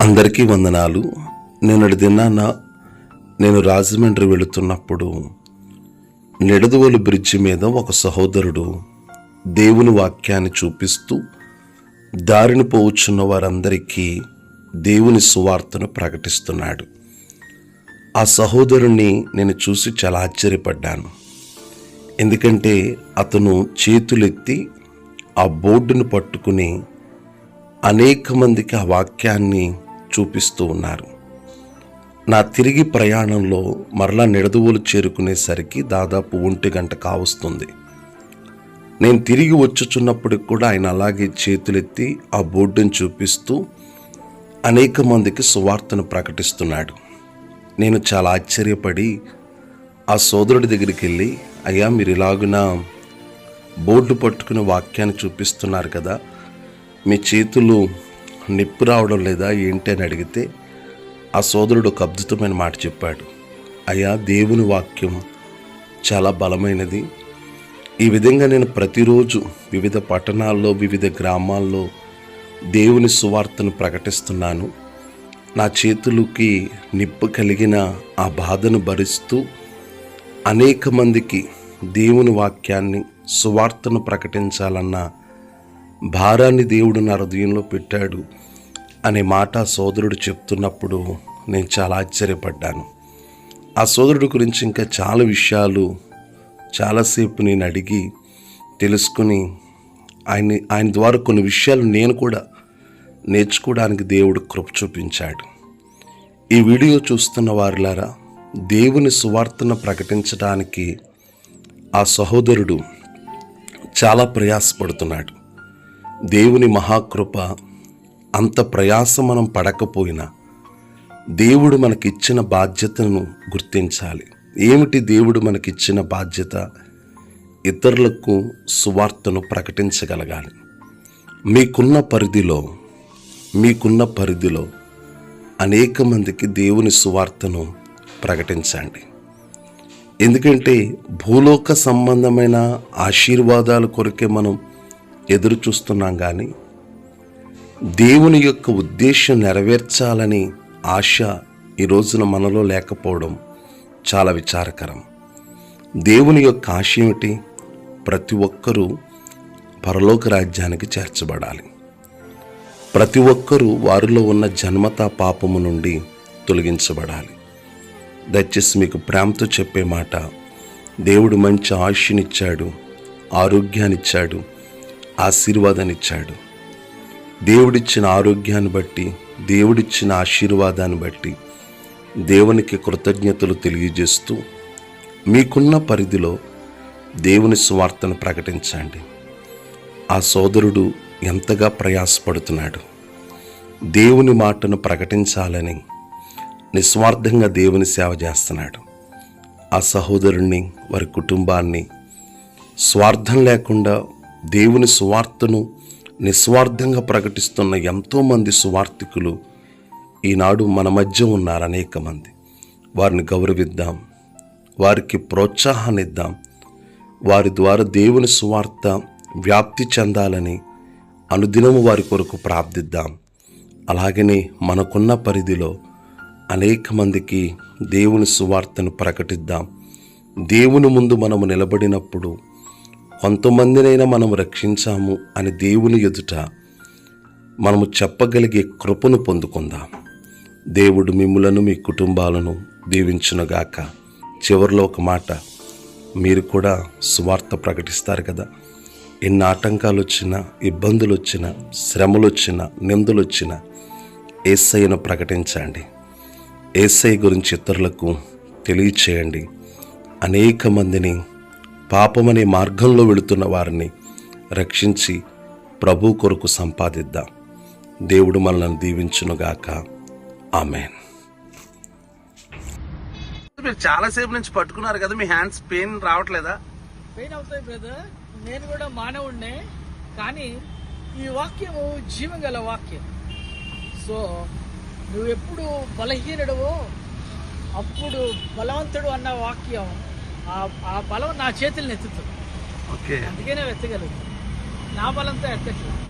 అందరికీ వందనాలు. నిన్నటి దినాన నేను రాజమండ్రి వెళుతున్నప్పుడు నిడదవోలు బ్రిడ్జి మీద ఒక సహోదరుడు దేవుని వాక్యాన్ని చూపిస్తూ దారిని పోవుచున్న వారందరికీ దేవుని సువార్తను ప్రకటిస్తున్నాడు. ఆ సహోదరుణ్ణి నేను చూసి చాలా ఆశ్చర్యపడ్డాను. ఎందుకంటే అతను చేతులెత్తి ఆ బోర్డును పట్టుకుని అనేక మందికి ఆ వాక్యాన్ని చూపిస్తూ ఉన్నారు. నా తిరిగి ప్రయాణంలో మరలా నిడదువులు చేరుకునేసరికి దాదాపు ఒంటి గంట కావస్తుంది. నేను తిరిగి వచ్చుచున్నప్పటికి కూడా ఆయన అలాగే చేతులెత్తి ఆ బోర్డును చూపిస్తూ అనేక మందికి సువార్తను ప్రకటిస్తున్నాడు. నేను చాలా ఆశ్చర్యపడి ఆ సోదరుడి దగ్గరికి వెళ్ళి అయ్యా మీరు ఇలాగున బోర్డు పట్టుకుని వాక్యాన్ని చూపిస్తున్నారు కదా మీ చేతులు నిప్పు రావడం లేదా ఏంటి అని అడిగితే ఆ సోదరుడు ఒక అద్భుతమైన మాట చెప్పాడు. అయ్యా దేవుని వాక్యం చాలా బలమైనది. ఈ విధంగా నేను ప్రతిరోజు వివిధ పట్టణాల్లో వివిధ గ్రామాల్లో దేవుని సువార్తను ప్రకటిస్తున్నాను. నా చేతులకి నిప్పు కలిగిన ఆ బాధను భరిస్తూ అనేక మందికి దేవుని వాక్యాన్ని సువార్తను ప్రకటించాలన్న భారాన్ని దేవుడు నా హృదయంలో పెట్టాడు అనే మాట సోదరుడు చెప్తున్నప్పుడు నేను చాలా ఆశ్చర్యపడ్డాను. ఆ సోదరుడు గురించి ఇంకా చాలా విషయాలు చాలాసేపు నేను అడిగి తెలుసుకుని ఆయన ఆయన ద్వారా కొన్ని విషయాలు నేను కూడా నేర్చుకోవడానికి దేవుడు కృప చూపించాడు. ఈ వీడియో చూస్తున్న వారిలారా దేవుని సువార్తను ప్రకటించడానికి ఆ సహోదరుడు చాలా ప్రయాసపడుతున్నాడు. దేవుని మహాకృప అంత ప్రయాస మనం పడకపోయినా దేవుడు మనకిచ్చిన బాధ్యతను గుర్తించాలి. ఏమిటి దేవుడు మనకిచ్చిన బాధ్యత? ఇతరులకు సువార్తను ప్రకటించగలగాలి. మీకున్న పరిధిలో మీకున్న పరిధిలో అనేక మందికి దేవుని సువార్తను ప్రకటించండి. ఎందుకంటే భూలోక సంబంధమైన ఆశీర్వాదాల కొరకే మనం ఎదురు చూస్తున్నాం కానీ దేవుని యొక్క ఉద్దేశం నెరవేర్చాలని ఆశ ఈ రోజున మనలో లేకపోవడం చాలా విచారకరం. దేవుని యొక్క ఆశ ఏమిటి? ప్రతి ఒక్కరూ పరలోక రాజ్యానికి చేర్చబడాలి. ప్రతి ఒక్కరూ వారిలో ఉన్న జన్మతా పాపము నుండి తొలగించబడాలి. దయచేసి మీకు ప్రేమతో చెప్పే మాట దేవుడు మంచి ఆశనిచ్చాడు ఆరోగ్యాన్నిచ్చాడు ఆశీర్వాదాన్నిచ్చాడు. దేవుడిచ్చిన ఆరోగ్యాన్ని బట్టి దేవుడిచ్చిన ఆశీర్వాదాన్ని బట్టి దేవునికి కృతజ్ఞతలు తెలియజేస్తూ మీకున్న పరిధిలో దేవుని సువార్తను ప్రకటించండి. ఆ సోదరుడు ఎంతగా ప్రయాసపడుతున్నాడు. దేవుని మాటను ప్రకటించాలని నిస్వార్థంగా దేవుని సేవ చేస్తున్నాడు. ఆ సహోదరుణ్ణి వారి కుటుంబాన్ని స్వార్థం లేకుండా దేవుని సువార్తను నిస్వార్థంగా ప్రకటిస్తున్న ఎంతోమంది సువార్థికులు ఈనాడు మన మధ్య ఉన్నారు అనేక మంది. వారిని గౌరవిద్దాం. వారికి ప్రోత్సాహాన్నిద్దాం వారి ద్వారా దేవుని సువార్త వ్యాప్తి చెందాలని అనుదినము వారి కొరకు ప్రార్థిద్దాం. అలాగనే మనకున్న పరిధిలో అనేక మందికి దేవుని సువార్తను ప్రకటిద్దాం. దేవుని ముందు మనము నిలబడినప్పుడు కొంతమందినైనా మనం రక్షించాము అని దేవుని ఎదుట మనము చెప్పగలిగే కృపను పొందుకుందాం. దేవుడు మిమ్ములను మీ కుటుంబాలను దీవించునుగాక. చివరిలో ఒక మాట మీరు కూడా సువార్త ప్రకటిస్తారు కదా. ఎన్ని ఆటంకాలు వచ్చినా ఇబ్బందులు వచ్చినా శ్రమలు వచ్చినా నిందలు వచ్చినా ఏసయ్యను ప్రకటించండి. ఏసై గురించి ఇతరులకు తెలియచేయండి. అనేక మందిని పాపమనే మార్గంలో వెళుతున్న వారిని రక్షించి ప్రభు కొరకు సంపాదిద్దాం. దేవుడు మనల్ని దీవించునుగాక. ఆమెన్. మీరు చాలా సేపు నుంచి పట్టుకున్నారు కదా మీ హ్యాండ్స్ పెయిన్ రావట్లేదా? పెయిన్ అవుతాయి బ్రదర్ నేను కూడా మానవుడినే కానీ ఈ వాక్యము జీవం గల వాక్యం. సో నువ్వు ఎప్పుడు బలహీనుడవో అప్పుడు బలవంతుడు అన్న వాక్యం ఆ ఆ బలం నా చేతులను ఎత్తుతుంది. ఓకే. అందుకనే ఎత్తగలుగుతుంది నా బలంతో ఎత్తట్లేదు.